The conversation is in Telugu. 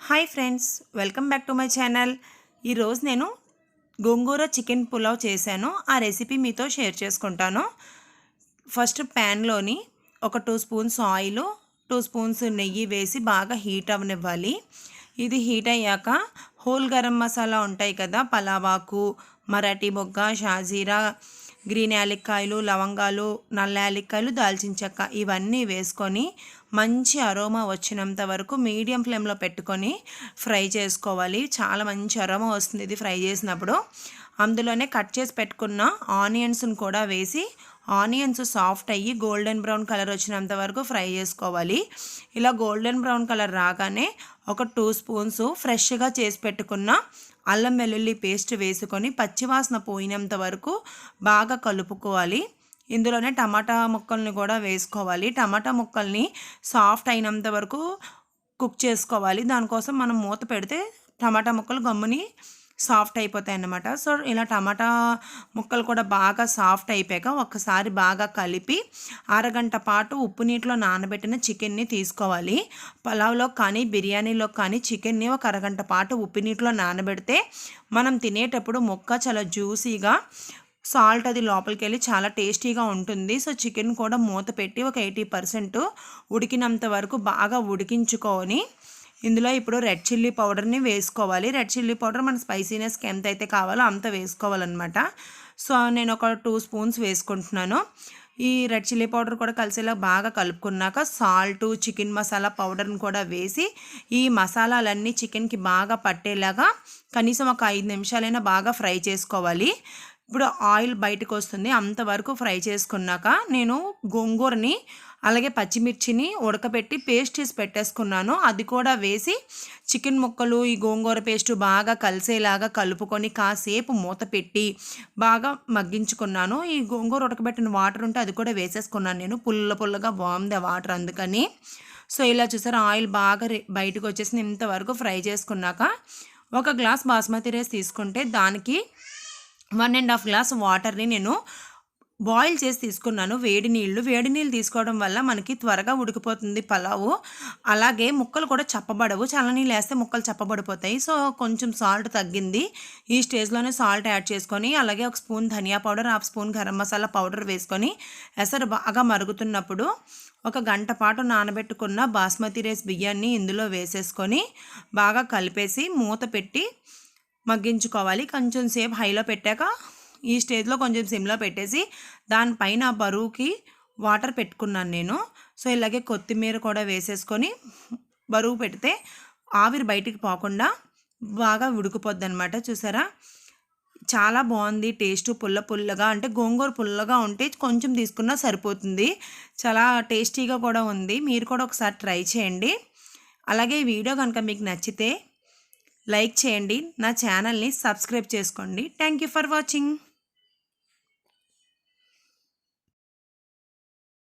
Hi friends welcome back to my channel. ఈరోజు నేను గోంగూర చికెన్ పులావ్ చేశాను. ఆ రెసిపీ మీతో షేర్ చేసుకుంటాను. ఫస్ట్ ప్యాన్లోని ఒక two spoons oil two spoons నెయ్యి వేసి బాగా హీట్ అవనివ్వాలి ఇది హీట్ అయ్యాక హోల్ గరం మసాలా ఉంటాయి కదా పలావాకు మరాఠీ మొగ్గ షాజీరా గ్రీన్ యాలక్కాయలు లవంగాలు నల్ల యాలక్కాయలు దాల్చిన చెక్క ఇవన్నీ వేసుకొని మంచి అరోమా వచ్చినంత వరకు మీడియం ఫ్లేమ్లో పెట్టుకొని ఫ్రై చేసుకోవాలి. చాలా మంచి అరోమా వస్తుంది ఇది ఫ్రై చేసినప్పుడు. అందులోనే కట్ చేసి పెట్టుకున్న ఆనియన్స్ని కూడా వేసి ఆనియన్స్ సాఫ్ట్ అయ్యి గోల్డెన్ బ్రౌన్ కలర్ వచ్చినంత వరకు ఫ్రై చేసుకోవాలి. ఇలా గోల్డెన్ బ్రౌన్ కలర్ రాగానే ఒక టూ స్పూన్స్ ఫ్రెష్గా చేసి పెట్టుకున్న అల్లం వెల్లుల్లి పేస్ట్ వేసుకొని పచ్చివాసన పోయినంత వరకు బాగా కలుపుకోవాలి. ఇందులోనే టమాటా ముక్కల్ని కూడా వేసుకోవాలి. టమాటా ముక్కల్ని సాఫ్ట్ అయినంత వరకు కుక్ చేసుకోవాలి. దానికోసం మనం మూత పెడితే టమాటా ముక్కలు గమ్ముని సాఫ్ట్ అయిపోతాయి అన్నమాట. సో ఇలా టమాటా ముక్కలు కూడా బాగా సాఫ్ట్ అయిపోయాక ఒక్కసారి బాగా కలిపి అరగంట పాటు ఉప్పు నీటిలో నానబెట్టిన చికెన్ని తీసుకోవాలి. పలావ్లో కానీ బిర్యానీలో కానీ చికెన్ని ఒక అరగంట పాటు ఉప్పు నీటిలో నానబెడితే మనం తినేటప్పుడు ముక్క చాలా జ్యూసీగా సాల్ట్ అది లోపలికి వెళ్ళి చాలా టేస్టీగా ఉంటుంది. సో చికెన్ కూడా మూత పెట్టి ఒక ఎయిటీ పర్సెంట్ ఉడికినంత వరకు బాగా ఉడికించుకొని ఇందులో ఇప్పుడు రెడ్ చిల్లీ పౌడర్ని వేసుకోవాలి. రెడ్ చిల్లీ పౌడర్ మన స్పైసీనెస్కి ఎంత అయితే కావాలో అంత వేసుకోవాలన్నమాట. సో నేను ఒక టూ స్పూన్స్ వేసుకుంటున్నాను. ఈ రెడ్ చిల్లీ పౌడర్ కూడా కలిసేలా బాగా కలుపుకున్నాక సాల్ట్ చికెన్ మసాలా పౌడర్ని కూడా వేసి ఈ మసాలాలన్నీ చికెన్కి బాగా పట్టేలాగా కనీసం ఒక ఐదు నిమిషాలైనా బాగా ఫ్రై చేసుకోవాలి. ఇప్పుడు ఆయిల్ బయటకు వస్తుంది అంతవరకు ఫ్రై చేసుకున్నాక నేను గోంగూరని అలాగే పచ్చిమిర్చిని ఉడకబెట్టి పేస్ట్ చేసి పెట్టేసుకున్నాను. అది కూడా వేసి చికెన్ ముక్కలు ఈ గోంగూర పేస్ట్ బాగా కలిసేలాగా కలుపుకొని కాసేపు మూత పెట్టి బాగా మగ్గించుకున్నాను. ఈ గోంగూర ఉడకబెట్టిన వాటర్ ఉంటే అది కూడా వేసేసుకున్నాను నేను. పుల్ల పుల్లగా బాగుంది ఆ వాటర్ అందుకని. సో ఇలా చూసారు ఆయిల్ బాగా బయటకు వచ్చేసి ఇంతవరకు ఫ్రై చేసుకున్నాక. ఒక గ్లాస్ బాస్మతి రైస్ తీసుకుంటే దానికి వన్ అండ్ హాఫ్ గ్లాస్ వాటర్ని నేను బాయిల్ చేసి తీసుకున్నాను. వేడి నీళ్ళు వేడి నీళ్ళు తీసుకోవడం వల్ల మనకి త్వరగా ఉడికిపోతుంది పలావు. అలాగే ముక్కలు కూడా చప్పబడవు. చాలా నీళ్ళు వేస్తే ముక్కలు చప్పబడిపోతాయి. సో కొంచెం సాల్ట్ తగ్గింది. ఈ స్టేజ్లోనే సాల్ట్ యాడ్ చేసుకొని అలాగే ఒక స్పూన్ ధనియా powder half spoon garam masala powder వేసుకొని ఎసరు బాగా మరుగుతున్నప్పుడు ఒక గంట పాటు నానబెట్టుకున్న బాస్మతి రైస్ బియ్యాన్ని ఇందులో వేసేసుకొని బాగా కలిపేసి మూత పెట్టి మగ్గించుకోవాలి. కొంచెం సేపు హైలో పెట్టాక ఈ స్టేజ్లో కొంచెం సిమ్లో పెట్టేసి దానిపైన బరువుకి వాటర్ పెట్టుకున్నాను నేను. సో ఇలాగే కొత్తిమీర కూడా వేసేసుకొని బరువు పెడితే ఆవిరి బయటికి పోకుండా బాగా ఉడికిపోద్ది అనమాట చూసారా? చాలా బాగుంది టేస్ట్ పుల్ల పుల్లగా అంటే గోంగూర పుల్లగా ఉంటే కొంచెం తీసుకున్నా సరిపోతుంది. చాలా టేస్టీగా కూడా ఉంది. మీరు కూడా ఒకసారి ట్రై చేయండి. అలాగే ఈ వీడియో కనుక మీకు నచ్చితే లైక్ చేయండి. నా ఛానల్ని సబ్స్క్రైబ్ చేసుకోండి. Thank you for watching.